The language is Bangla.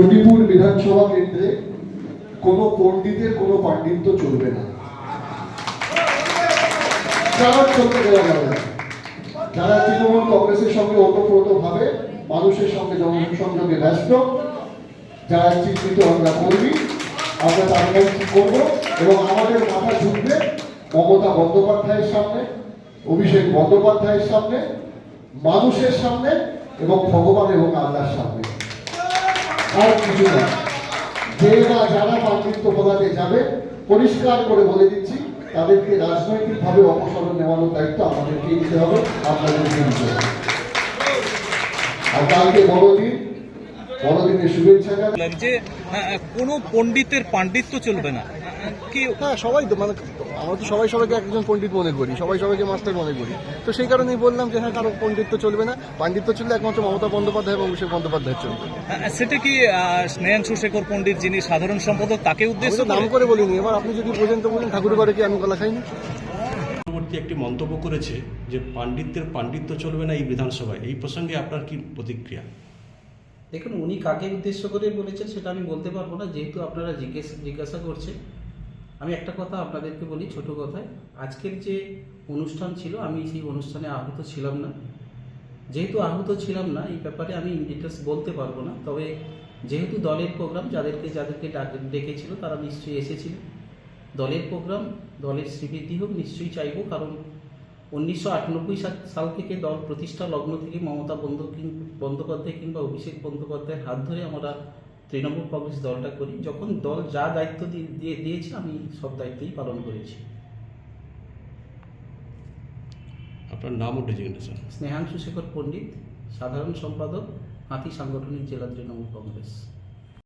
চণ্ডীপুর বিধানসভা কেন্দ্রে কোনো পণ্ডিতের কোনো পাণ্ডিত্য চলবে না। যাবে যারা তৃণমূল কংগ্রেসের সঙ্গে ওতপ্রোতভাবে মানুষের সঙ্গে জনসংযোগে ব্যস্ত, যারা চিহ্নিত আমরা কর্মী আমরা তাদের করব এবং আমাদের মাথা ঝুঁকবে মমতা বন্দ্যোপাধ্যায়ের সামনে, অভিষেক বন্দ্যোপাধ্যায়ের সামনে, মানুষের সামনে এবং ভগবান এবং আল্লাহর সামনে। আর কিছু না যে না যারা পাণ্ডিত্য পদাতে যাবে পরিষ্কার করে বলে দিচ্ছি তাদেরকে রাজনৈতিকভাবে অপসারণ নেওয়ানোর দায়িত্ব আমাদেরকে নিতে হবে আপনাদেরকে নিতে হবে আর কালকে বড়দিন বড়দিনের শুভেচ্ছা। যে আহ, কোনো পণ্ডিতের পাণ্ডিত্য চলবে না কি? হ্যাঁ সবাই তো মানে আমরা তো সবাই সবাইকে একজন পণ্ডিত মনে করি সবাই সবাইকে মাস্টার মনে করি। তো সেই কারণেই বললাম যে হ্যাঁ কারও পণ্ডিত্য চলবে না। পাণ্ডিত্য চললে একমাত্র মমতা বন্দ্যোপাধ্যায় এবং অভিষেক বন্দ্যোপাধ্যায় চলবে। সেটা কি আহ, স্নেহাংশু শেখর পণ্ডিত যিনি সাধারণ সম্পাদক তাকে উদ্দেশ্য নাম করে? বলিনি। এবার আপনি যদি বোঝেন তো বলুন ঠাকুর ঘরে কি আমি গলা খাইনি? পরবর্তী একটি মন্তব্য করেছে যে পাণ্ডিত্যের পাণ্ডিত্য চলবে না এই বিধানসভায়। এই প্রসঙ্গে আপনার কি প্রতিক্রিয়া? দেখুন উনি কাকে উদ্দেশ্য করে বলেছেন সেটা আমি বলতে পারব না। যেহেতু আপনারা জিজ্ঞেস জিজ্ঞাসা করছেন আমি একটা কথা আপনাদেরকে বলি, ছোট কথায়। আজকের যে অনুষ্ঠান ছিল, আমি সেই অনুষ্ঠানে আহত ছিলাম না। যেহেতু আহত ছিলাম না, এই ব্যাপারে আমি ডিটেলস বলতে পারব না। তবে যেহেতু দলের প্রোগ্রাম যাদেরকে যাদেরকে ডাক- ডেকেছিল, তারা নিশ্চয়ই এসেছিল। দলের প্রোগ্রাম দলের স্বীকৃতি হোক, নিশ্চয়ই চাইব। কারণ উনিশশো আটানব্বই সাল থেকে দল প্রতিষ্ঠা লগ্ন থেকে মমতা বন্দ বন্দ্যোপাধ্যায় কিংবা অভিষেক বন্দ্যোপাধ্যায়ের হাত ধরে আমরা তৃণমূল কংগ্রেস দলটা করি যখন দল যা দায়িত্ব দিয়ে- দিয়ে দিয়েছে আমি সব দায়িত্বই পালন করেছি। আপনার নাম উঠে ডেজিগনেশন স্নেহাংশু শেখর পণ্ডিত সাধারণ সম্পাদক হাতি সাংগঠনিক জেলা তৃণমূল কংগ্রেস।